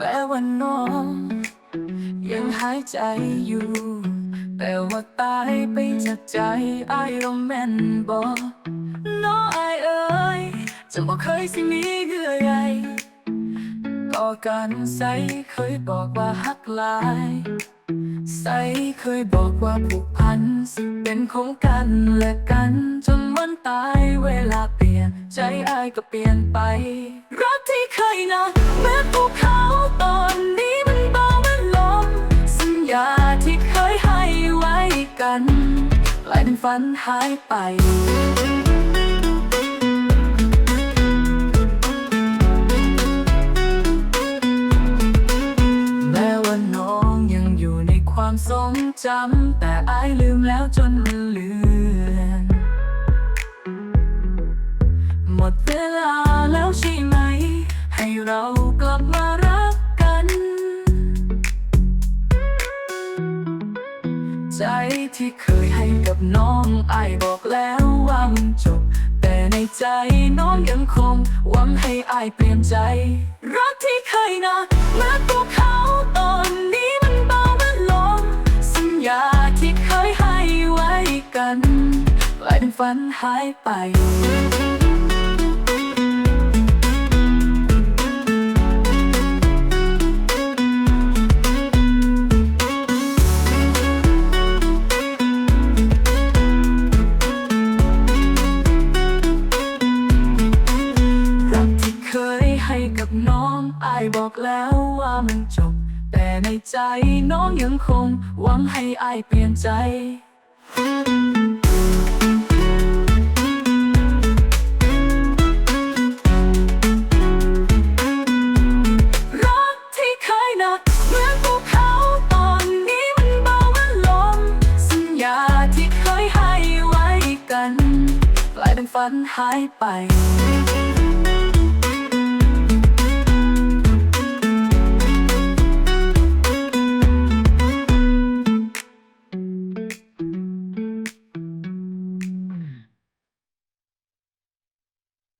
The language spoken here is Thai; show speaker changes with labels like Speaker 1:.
Speaker 1: แม้ว่าน้องยังหายใจอยู่ แต่ว่าตายไปจากใจไอ้เรแม่นบอกน้องไอเอ้ยจะบอกเคยสิมีเงื่อใยต่อกันใสเคยบอกว่าฮักลาย ใสเคยบอกว่าผูกพันสิเป็นของกันและกันจนวันตายเวลาเปลี่ยน ใจอายก็เปลี่ยนไป รักที่เคยนัก ยให้ไว้กันกลายเป็นฝันหายไปความทรงจำแต่อายลืมแล้วจนมันลืม ใจที่เคยให้กับน้องไอบอกแล้วว่ามันจบ แต่ในใจน้องยังคง หวังให้ไอเปลี่ยนใจ รักที่เคยนะเมื่อนภูเขาตอนนี้มันเบาเหมันลมสัญญาที่เคยให้ไว้กันกลายเป็นฝันหายไป บอกแล้วว่ามันจบ แต่ในใจน้องยังคง หวังให้อายเปลี่ยนใจรักที่เคยหนักเหมือนภูเขาตอนนี้มันเบาเหมันลมสัญญาที่เคยให้ไว้กันกลายเป็นฝันหายไป